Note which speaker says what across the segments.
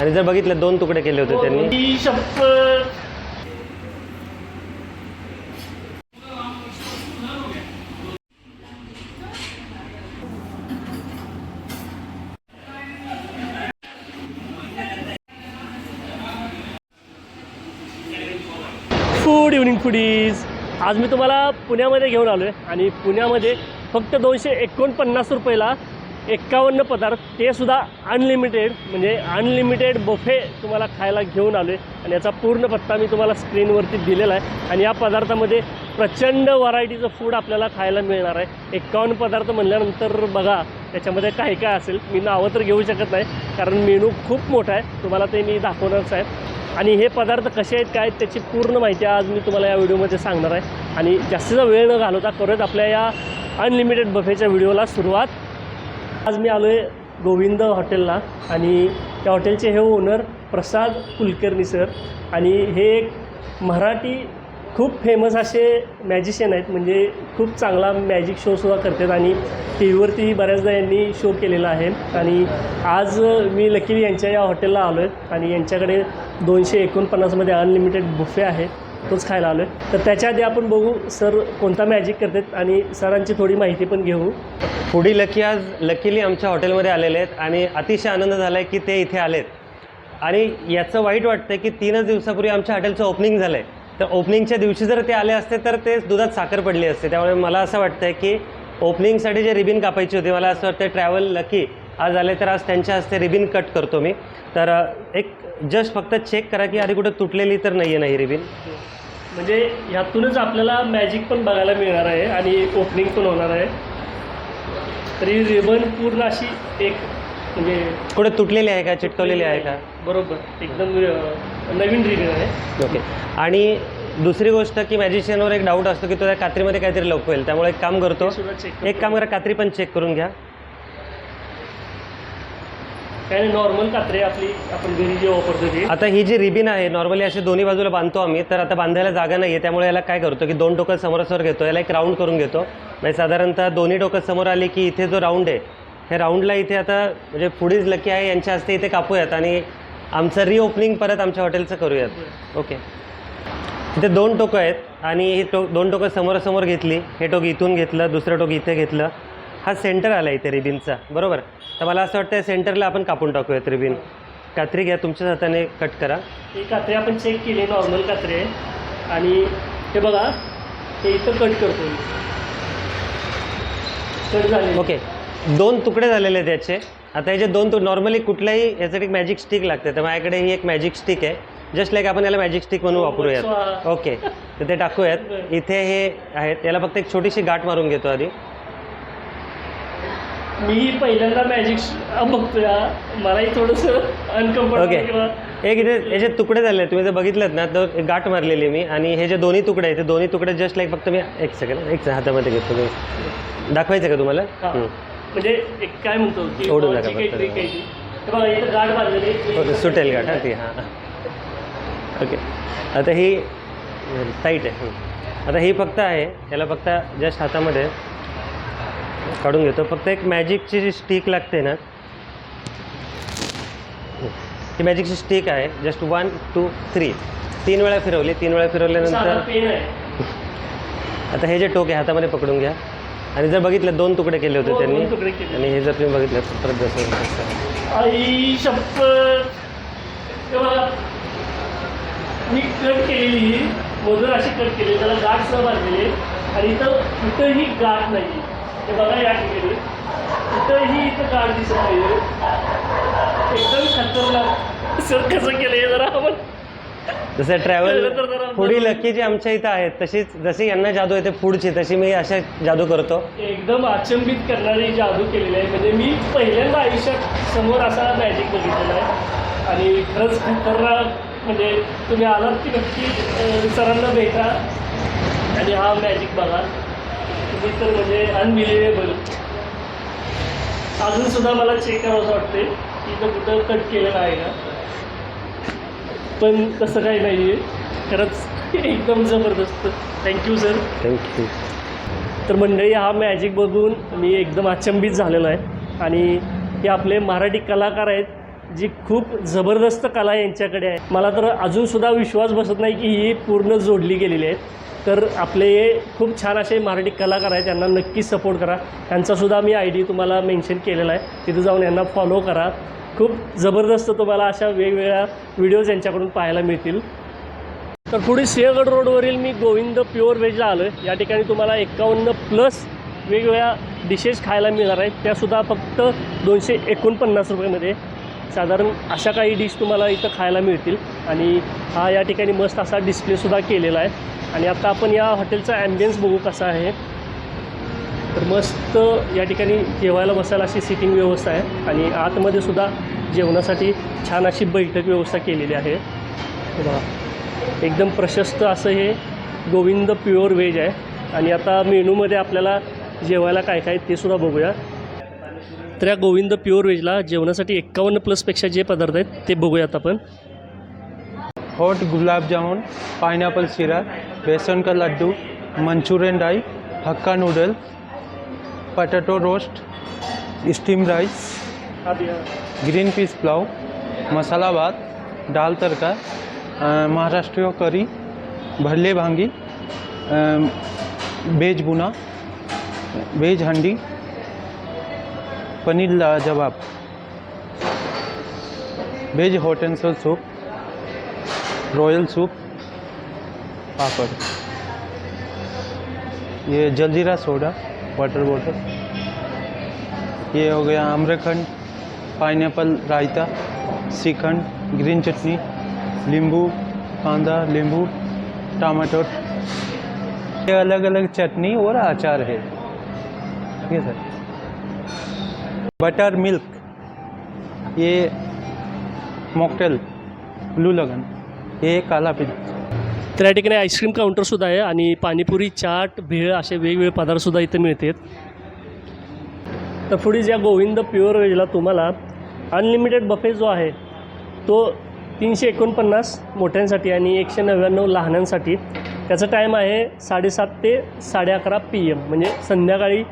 Speaker 1: आणि जर बघितलं दोन तुकडे केले होते त्यांनी.
Speaker 2: ही शपथ फूड इव्हनिंग फूडीज आज मी तुम्हाला पुण्यामध्ये घेऊन आलो आहे आणि पुण्यामध्ये फक्त दोनशे एकोणपन्नास रुपयाला एक्कावन्न पदार्थ ते सुद्धा अनलिमिटेड म्हणजे अनलिमिटेड बफे तुम्हाला खायला घेऊन आलो आहे आणि याचा पूर्ण पत्ता मी तुम्हाला स्क्रीनवरती दिलेला आहे. आणि या पदार्थामध्ये प्रचंड व्हरायटीचं फूड आपल्याला खायला मिळणार आहे. एक्कावन्न पदार्थ म्हणल्यानंतर बघा त्याच्यामध्ये काय काय असेल? मी नावं तर घेऊ शकत नाही कारण मेनू खूप मोठा आहे. तुम्हाला ते मी दाखवणारच आहे. आणि हे पदार्थ कसे आहेत काय त्याची पूर्ण माहिती आज मी तुम्हाला या व्हिडिओमध्ये सांगणार आहे. आणि जास्तीचा वेळ न घालवता करत आपल्या या अनलिमिटेड बफेच्या व्हिडिओला सुरुवात आज मी आलो आहे गोविंद हॉटेलला आणि त्या हॉटेलचे हे ओनर प्रसाद कुलकर्णी सर. आणि हे एक मराठी खूप फेमस असे मॅजिशियन आहेत. म्हणजे खूप चांगला मॅजिक शोसुद्धा करतात आणि टी व्हीवरती बऱ्याचदा यांनी शो केलेला आहे. आणि आज मी लकीली यांच्या या हॉटेलला आलो आहे आणि यांच्याकडे दोनशे एकोणपन्नासमध्ये अनलिमिटेड बुफे आहे. तोच खायला आलो आहे तर त्याच्या आधी आपण बघू सर कोणता मॅजिक करतात आणि सरांची थोडी माहिती पण घेऊ.
Speaker 1: फुडी लकी आज लकीली आमच्या हॉटेलमध्ये आलेले आहेत आणि अतिशय आनंद झाला आहे की ते इथे आलेत. आणि याचं वाईट वाटतं की तीनच दिवसापूर्वी आमच्या हॉटेलचं ओपनिंग झालं आहे तर ओपनिंगच्या दिवशी जर ते आले असते तर ते दुधात साखर पडली असते. त्यामुळे मला असं वाटतं की ओपनिंगसाठी जे रिबिन कापायची होती मला असं वाटतं ट्रॅव्हल लकी आज आले तर आज त्यांच्या हस्ते रिबिन कट करतो मी. तर एक जस्ट फक्त चेक करा की आधी कुठं तुटलेली तर नाही आहे नाही रिबिन.
Speaker 2: म्हणजे ह्यातूनच आपल्याला मॅजिक पण बघायला मिळणार आहे आणि ओपनिंग पण होणार आहे. तरी रिबन पूर्ण अशी एक म्हणजे
Speaker 1: कुठे तुटलेली आहे का चिटकवलेली आहे का?
Speaker 2: बरोबर एकदम अं, नवीन रिबन आहे.
Speaker 1: ओके. आणि दुसरी गोष्ट की मॅजिशियनवर एक डाऊट असतो की तो त्या कात्रीमध्ये काहीतरी लपवेल. त्यामुळे एक काम करतो.
Speaker 2: ते सुद्धा check
Speaker 1: एक काम करा कात्री पण चेक करून घ्या.
Speaker 2: काय नाही नॉर्मल कात्रे आपली आपण घरी जे वापरतो ते.
Speaker 1: आता ही जी रिबिन आहे नॉर्मली अशी दोन्ही बाजूला बांधतो आम्ही तर आता बांधायला जागा नाही आहे त्यामुळे याला काय करतो की दोन टोकं समोरासमोर घेतो याला एक राऊंड करून घेतो. म्हणजे साधारणतः दोन्ही टोकं समोर आली की इथे जो राऊंड आहे हे राऊंडला इथे आता म्हणजे पुढीच लकी आहे यांच्या हस्ते इथे कापूयात आणि आमचं रिओपनिंग परत आमच्या हॉटेलचं करूयात. ओके इथे दोन टोकं आहेत आणि ही टो दोन टोकं समोरासमोर घेतली हे टोक इथून घेतलं दुसरं टोक इथे घेतलं. हा सेंटर आला इथे रिबिनचा बरोबर? तर मला असं वाटतं सेंटरला आपण कापून टाकूयात रिबिन. कात्री घ्या तुमच्याच हाताने कट करा.
Speaker 2: ही कात्रे आपण चेक केली नॉर्मल कात्रे आहे. आणि हे बघा हे इथं कट करतो कट झाले.
Speaker 1: ओके. दोन तुकडे झालेले आहेत याचे. आता हे जे दोन तु नॉर्मली कुठल्याही यासाठी एक मॅजिक स्टिक लागते. तर माझ्याकडे ही एक मॅजिक स्टिक आहे. जस्ट लाईक आपण याला मॅजिक स्टिक म्हणून वापरूयात.
Speaker 2: स्वाहा.
Speaker 1: ओके. तर ते टाकूयात. इथे हे आहेत. याला फक्त एक छोटीशी गाठ मारून घेतो आधी.
Speaker 2: मी पहिल्यांदा मॅजिक बघतोय. मलाही थोडंसं
Speaker 1: ओके
Speaker 2: अनकम्फर्टेबल
Speaker 1: एक याचे तुकडे झाले तुम्ही जर बघितलेत ना तर एक गाठ मारलेली मी. आणि हे जे दोन्ही तुकडे आहेत ते दोन्ही तुकडे जस्ट लाईक फक्त मी एक सेकंड एक हातामध्ये घेतो. दाखवायचं का तुम्हाला.
Speaker 2: म्हणजे एक काय म्हणतो की
Speaker 1: ओढू नका
Speaker 2: गाठ आहे.
Speaker 1: ओके सुटेल गाठ हां ती हां. ओके. आता ही टाईट आहे. आता ही फक्त आहे याला फक्त जस्ट हातामध्ये काढून घेतो. फक्त एक मॅजिकची जी स्टिक लागते ना. ही मॅजिकची स्टिक आहे. जस्ट वन टू थ्री तीन वेळा फिरवली. तीन वेळा फिरवल्यानंतर आता हे जे टोक आहे हातामध्ये पकडून घ्या. आणि जर बघितलं दोन तुकडे केले होते त्यांनी. आणि हे जर तुम्ही बघितलं तर परत
Speaker 2: कट केलेली ही अशी कट केली त्याला गाठ बांधलेली आणि इथं कुठंही गाठ नाही. हे बघा या ठिकाणी. कुठंही इथं गाठ दिसत नाही एकदम खतरनाक. सर कसं केलं हे जरा आपण?
Speaker 1: जसं ट्रॅव्हल
Speaker 2: केलं तर जरा
Speaker 1: फुडी लकी जी आमच्या इथं आहेत तशीच जशी यांना जादू येते फूडची तशी मी अशा जादू करतो.
Speaker 2: एकदम अचंबित करणारी जादू केलेली आहे. म्हणजे मी पहिल्यांदा आयुष्यात समोर असा मॅजिक बघितलेला आहे. आणि खरंच खतरनाक. म्हणजे तुम्ही आलात की नक्की सरांना भेटा. आणि हा मॅजिक बघा. तुम्ही तर म्हणजे अनबिलिव्हेबल अजून सुद्धा मला चेक करावं वाटते की इथं कुठं कट केलेलं आहे का पण तसं काही नाही आहे खरंच एकदम जबरदस्त. थँक्यू सर
Speaker 1: थँक्यू
Speaker 2: तर मंडळी हा मॅजिक बघून मी एकदम अचंबित झालेलो आहे. आणि हे आपले मराठी कलाकार आहेत जी खूप जबरदस्त कला यांच्याकडे आहे. मला तर अजूनसुद्धा विश्वास बसत नाही की ही पूर्ण जोडली गेलेली आहे. तर आपले खूप छान असे मराठी कलाकार आहेत त्यांना नक्की सपोर्ट करा. त्यांचासुद्धा मी आय डी तुम्हाला मेन्शन केलेला आहे. तिथे जाऊन यांना फॉलो करा. खूप जबरदस्त तुम्हाला अशा वेगवेगळ्या व्हिडिओज यांच्याकडून पाहायला मिळतील. तर पुढे सिंहगड रोडवरील मी गोविंद प्युअर व्हेजला आलो आहे या ठिकाणी तुम्हाला एकावन्न प्लस वेगवेगळ्या डिशेस खायला मिळणार आहेत. त्यासुद्धा फक्त दोनशे एकोणपन्नास रुपयामध्ये. साधारण अशा काही डिश तुम्हाला इथं खायला मिळतील. आणि हा या ठिकाणी मस्त असा डिस्प्लेसुद्धा केलेला आहे. आणि आता आपण या हॉटेलचा ॲम्बियन्स बघू कसा आहे. तर मस्त या ठिकाणी जेवायला बसायला अशी सिटिंग व्यवस्था आहे. आणि आतमध्ये सुद्धा जेवणासाठी छान अशी बैठक व्यवस्था केलेली आहे. बघा एकदम प्रशस्त असं हे गोविंद प्युअर व्हेज आहे. आणि आता मेनूमध्ये आपल्याला जेवायला काय काय ते सुद्धा बघूया. तर या गोविंद प्युअर व्हेजला जेवणासाठी एक्कावन्न प्लसपेक्षा जे पदार्थ आहेत ते बघूयात आपण.
Speaker 3: हॉट गुलाबजामुन पायनॅपल शिरा बेसन का लड्डू मंचुरियन राई Hakka noodle potato roast steam rice green peas pulao masala भात दाल तड़का महाराष्ट्रीय करी भरले भांगी वेज बुना वेज हंडी पनीर लाजवाब veg hot and sour soup royal soup papad. ये जलजीरा सोडा वाटर बॉटल ये हो गया आम्रखंड पाइनएप्पल रायता, श्रीखंड ग्रीन चटनी, नींबू, कांदा, नींबू टमाटो ये अलग अलग चटनी और अचार है। ठीक है सर? बटर मिल्क ये मॉकटेल ब्लू लगन हे काला पिझ्झा
Speaker 2: तर या ठिकाणी आईस्क्रीम काउंटरसुद्धा आहे आणि पाणीपुरी चाट भेळ असे वेगवेगळे पदार्थसुद्धा इथे मिळतात तर पुढे ज्या गोविंद प्युअर वेजला तुम्हाला अनलिमिटेड बफे जो आहे तो तीनशे एकोणपन्नास मोठ्यांसाठी आणि एकशे नव्याण्णव लहानांसाठी त्याचा टाईम आहे साडेसात ते साडे अकरा पी एम म्हणजे संध्याकाळी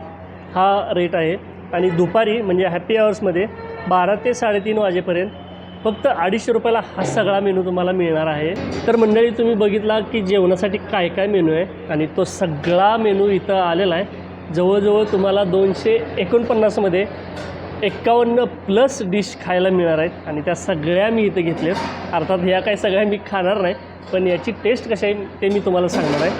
Speaker 2: हा रेट आहे. आणि दुपारी म्हणजे हॅपी आवर्समध्ये बारा ते साडेतीन वाजेपर्यंत फक्त अडीचशे रुपयाला हा सगळा मेनू तुम्हाला मिळणार आहे. तर मंडळी तुम्ही बघितला की जेवणासाठी काय काय मेनू आहे? आणि तो सगळा मेनू इथं आलेला आहे. जवळजवळ तुम्हाला दोनशे एकोणपन्नासमध्ये एक्कावन्न प्लस डिश खायला मिळणार आहेत आणि त्या सगळ्या मी इथं घेतल्यात अर्थात ह्या काही सगळ्या मी खाणार नाही पण याची टेस्ट कशी आहे ते मी तुम्हाला सांगणार आहे.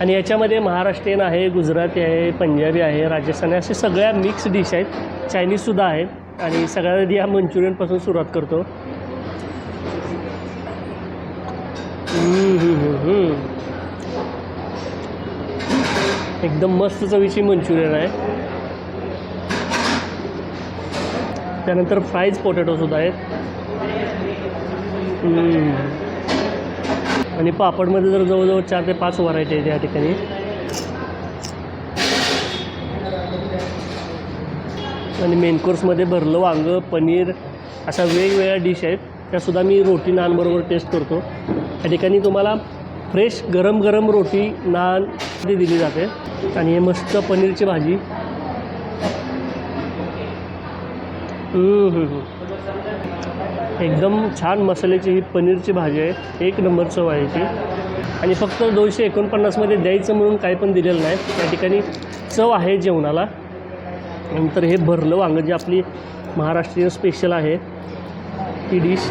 Speaker 2: आणि याच्यामध्ये महाराष्ट्रीयन आहे गुजराती आहे पंजाबी आहे राजस्थानी असे सगळ्या मिक्स डिश आहेत. चायनीजसुद्धा आहे आणि सगळ्यात आधी या मंचुरियनपासून सुरुवात करतो. एकदम मस्त चवीची मंचुरियन आहे. त्यानंतर फ्राईज पोटॅटोसुद्धा आहेत. आणि पापडमध्ये जर जवळजवळ चार ते पाच व्हरायटी आहेत या ठिकाणी. आणि मेन कोर्समध्ये भरलं वांगं पनीर अशा वेगवेगळ्या डिश आहेत. त्यासुद्धा मी रोटी नानबरोबर टेस्ट करतो. या ठिकाणी तुम्हाला फ्रेश गरम गरम रोटी नान ते दिली जाते. आणि हे मस्त पनीरची भाजी. एकदम छान मसाल्याची ही पनीरची भाजी आहे. एक नंबर चव आहे ती. आणि फक्त दोनशे एकोणपन्नासमध्ये द्यायचं म्हणून काही पण दिलेलं नाही. त्या ठिकाणी चव आहे जेवणाला. नंतर हे भरलं वांगं जी आपली महाराष्ट्रीयन स्पेशल आहे. ती डिश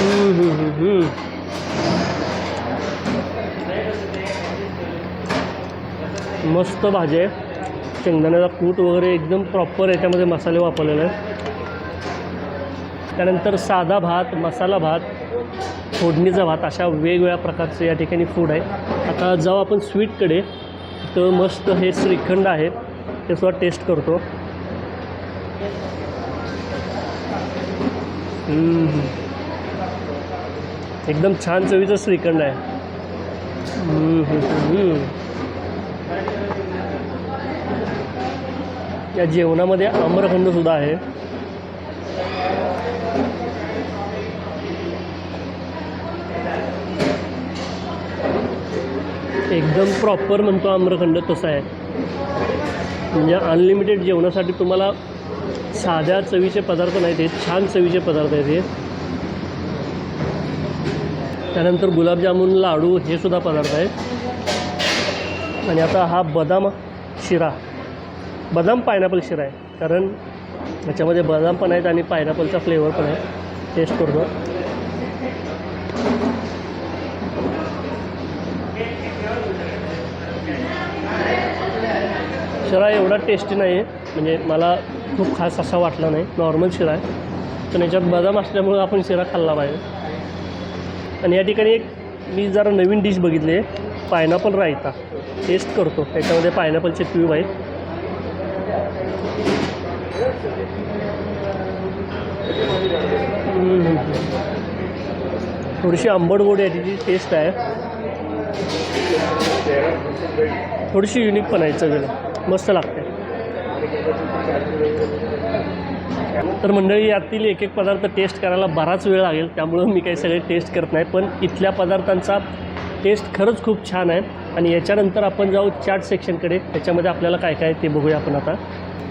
Speaker 2: हम्म, हम्म, हम्म, मस्त भाजी आहे. शेंगदाण्याचा कूट वगैरे एकदम प्रॉपर याच्यामध्ये मसाले वापरलेले आहेत. त्यानंतर साधा भात मसाला भात फोडणीचा भात अशा वेगवेगळ्या प्रकारचे या ठिकाणी फूड आहे. आता जाऊ आपण स्वीटकडे तर मस्त हे श्रीखंड आहे. ते सुद्धा टेस्ट करतो. एकदम छान चवीचं श्रीखंड आहे हम्म, हम्म, हम्म. या जेवणामध्ये आम्रखंडसुद्धा आहे. एकदम प्रॉपर म्हणतो आम्रखंड तसं आहे. म्हणजे अनलिमिटेड जेवणासाठी तुम्हाला साध्या चवीचे पदार्थ नाहीत हे छान चवीचे पदार्थ आहेत हे. त्यानंतर गुलाबजामुन लाडू हे सुद्धा पदार्थ आहेत. आणि आता हा बदाम शिरा. बदाम पायनॅपल शिरा आहे. कारण याच्यामध्ये बदाम पण आहेत आणि पायनॅपलचा फ्लेवर पण आहे. टेस्ट करतो शिरा एवढा टेस्टी नाही आहे म्हणजे मला खूप खास असा वाटला नाही. नॉर्मल शिरा आहे. पण याच्यात बदाम असल्यामुळं आपण शिरा खाल्ला पाहिजे. आणि या ठिकाणी एक मी जरा नवीन डिश बघितली आहे. पायनॅपल रायता. टेस्ट करतो. त्याच्यामध्ये पायनॅपलचे ट्यूब आहेत. थोडीशी आंबट गोड याची टेस्ट आहे. थोडीशी युनिक पण आहे सगळं. मस्त लागते. तर मंडळी यातील एक एक पदार्थ टेस्ट करायला बराच वेळ लागेल त्यामुळं मी काही सगळे टेस्ट करत नाही. पण इथल्या पदार्थांचा टेस्ट खरंच खूप छान आहे. आणि याच्यानंतर आपण जाऊ चाट सेक्शनकडे त्याच्यामध्ये आपल्याला काय काय ते बघूया आपण आता.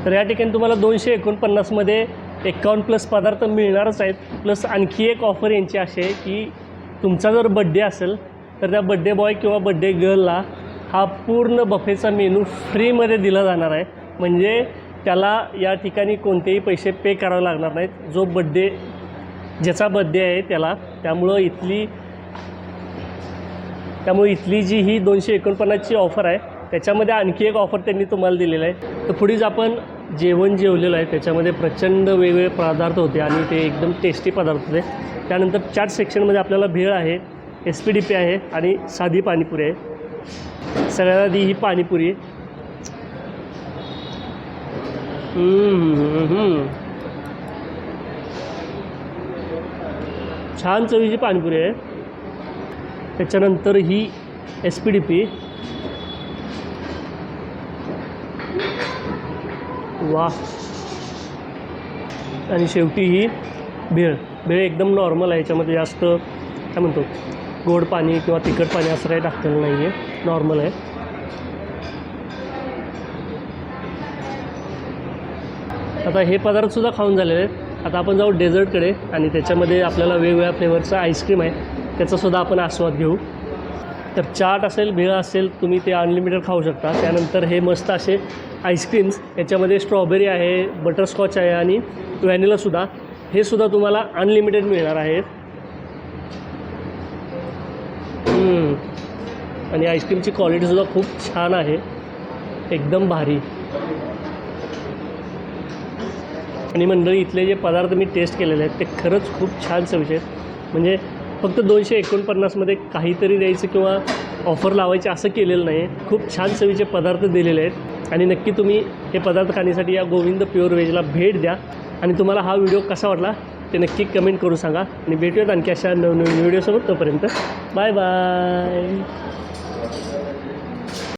Speaker 2: तर या ठिकाणी तुम्हाला दोनशे एकोणपन्नासमध्ये एकावन्न प्लस पदार्थ मिळणारच आहेत. प्लस आणखी एक ऑफर यांची अशी आहे की तुमचा जर बड्डे असेल तर त्या बड्डे बॉय किंवा बड्डे गर्लला हा पूर्ण बफेचा मेनू फ्रीमध्ये दिला जाणार आहे. म्हणजे त्याला या ठिकाणी कोणतेही पैसे पे करावे लागणार नाहीत. जो बड्डे ज्याचा बड्डे आहे त्याला. त्यामुळं इथली त्यामुळे इथली जी ही दोनशे एकोणपन्नासची ऑफर आहे त्याच्यामध्ये आणखी एक ऑफर त्यांनी तुम्हाला दिलेलं आहे. तर पुढेच आपण जेवण जेवलेलं आहे. त्याच्यामध्ये प्रचंड वेगवेगळे पदार्थ होते आणि ते एकदम टेस्टी पदार्थ होते. त्यानंतर चाट सेक्शनमध्ये आपल्याला भेळ आहे एस पी डी पी आहे आणि साधी पाणीपुरी आहे. सगळ्यात आधी ही पाणीपुरी. आहे छान चवीची पाणीपुरी आहे. त्याच्यानंतर ही एस पी डी पी वा. आणि शेवटी ही भेळ. भेळ एकदम नॉर्मल आहे. याच्यामध्ये जास्त काय म्हणतो गोड पाणी किंवा तिखट पाणी असं काही टाकलेलं नाही आहे नॉर्मल आहे. आता हे पदार्थसुद्धा खाऊन झालेले आहेत. आता आपण जाऊ डेझर्टकडे आणि त्याच्यामध्ये आपल्याला वेगवेगळ्या फ्लेवरचं आईस्क्रीम आहे. त्याचासुद्धा आपण आस्वाद घेऊ. तर चाट असेल भेळ असेल तुम्ही ते अनलिमिटेड खाऊ शकता. त्यानंतर हे मस्त असे आईस्क्रीम्स याच्यामध्ये स्ट्रॉबेरी आहे बटरस्कॉच आहे आणि व्हॅनिलासुद्धा हे सुद्धा तुम्हाला अनलिमिटेड मिळणार आहेत. आणि आईस्क्रीमची क्वालिटीसुद्धा खूप छान आहे. एकदम भारी. आणि मंडळी इथले जे पदार्थ मी टेस्ट केलेले आहेत ते खरंच खूप छान चवीचे आहेत. म्हणजे फक्त दोनशे एकोणपन्नासमध्ये काहीतरी द्यायचं किंवा ऑफर लावायची असं केलेलं नाही खूप छान चवीचे पदार्थ दिलेले आहेत. आणि नक्की तुम्ही हे पदार्थ खाण्यासाठी या गोविंद प्युअर व्हेजला भेट द्या. आणि तुम्हाला हा व्हिडिओ कसा वाटला ते नक्की कमेंट करून सांगा. आणि भेटूयात आणखी अशा नवनवीन व्हिडिओसोबत तोपर्यंत. Bye bye.